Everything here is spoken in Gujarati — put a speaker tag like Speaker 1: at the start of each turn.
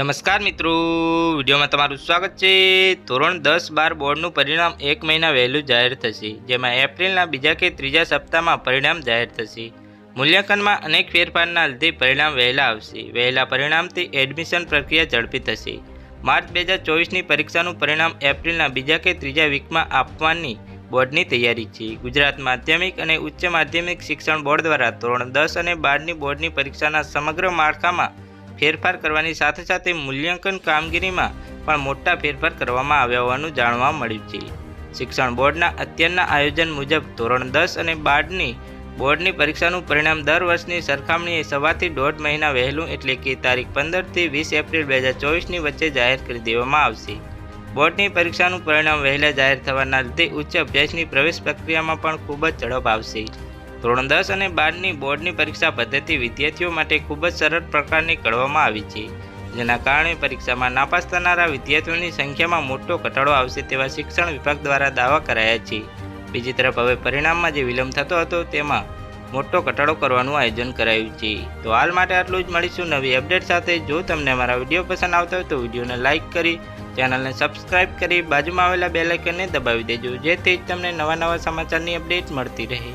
Speaker 1: નમસ્કાર મિત્રો, વિડીયોમાં તમારું સ્વાગત છે. ધોરણ દસ બાર બોર્ડનું પરિણામ એક મહિના વહેલું જાહેર થશે, જેમાં એપ્રિલના બીજા કે ત્રીજા સપ્તાહમાં પરિણામ જાહેર થશે. મૂલ્યાંકનમાં અનેક ફેરફારના લીધે પરિણામ વહેલા આવશે. વહેલા પરિણામથી એડમિશન પ્રક્રિયા ઝડપી થશે. માર્ચ બે હજાર ચોવીસની પરીક્ષાનું પરિણામ એપ્રિલના બીજા કે ત્રીજા વીકમાં આપવાની બોર્ડની તૈયારી છે. ગુજરાત માધ્યમિક અને ઉચ્ચ માધ્યમિક શિક્ષણ બોર્ડ દ્વારા ધોરણ દસ અને બારની બોર્ડની પરીક્ષાના સમગ્ર માળખામાં ફેરફાર કરવાની સાથે સાથે મૂલ્યાંકન કામગીરીમાં પણ મોટા ફેરફાર કરવામાં આવ્યા હોવાનું જાણવા મળ્યું છે. શિક્ષણ બોર્ડના અત્યારના આયોજન મુજબ ધોરણ દસ અને બારની બોર્ડની પરીક્ષાનું પરિણામ દર વર્ષની સરખામણીએ સવાથી દોઢ મહિના વહેલું એટલે કે તારીખ પંદરથી વીસ એપ્રિલ બે હજાર ચોવીસની વચ્ચે જાહેર કરી દેવામાં આવશે. બોર્ડની પરીક્ષાનું પરિણામ વહેલા જાહેર થવાના લીધે ઉચ્ચ અભ્યાસની પ્રવેશ પ્રક્રિયામાં પણ ખૂબ જ ઝડપ આવશે. ધોરણ દસ અને બારની બોર્ડની પરીક્ષા પદ્ધતિ વિદ્યાર્થીઓ માટે ખૂબ જ સરળ પ્રકારની કરવામાં આવી છે. જેના કારણે પરીક્ષામાં નાપાસ થનારા વિદ્યાર્થીઓની સંખ્યામાં મોટો ઘટાડો આવશે તેવા શિક્ષણ વિભાગ દ્વારા દાવા કરાયા છે. બીજી તરફ હવે પરિણામમાં જે વિલંબ થતો હતો તેમાં મોટો ઘટાડો કરવાનું આયોજન કરાયું છે. તો હાલ માટે આટલું જ. મળીશું નવી અપડેટ સાથે. જો તમને અમારા વીડિયો પસંદ આવતો હોય તો વિડીયોને લાઇક કરી, ચેનલને સબસ્ક્રાઇબ કરી, બાજુમાં આવેલા બે લાઇકનને દબાવી દેજો. જેથી તમને નવા નવા સમાચારની અપડેટ મળતી રહે.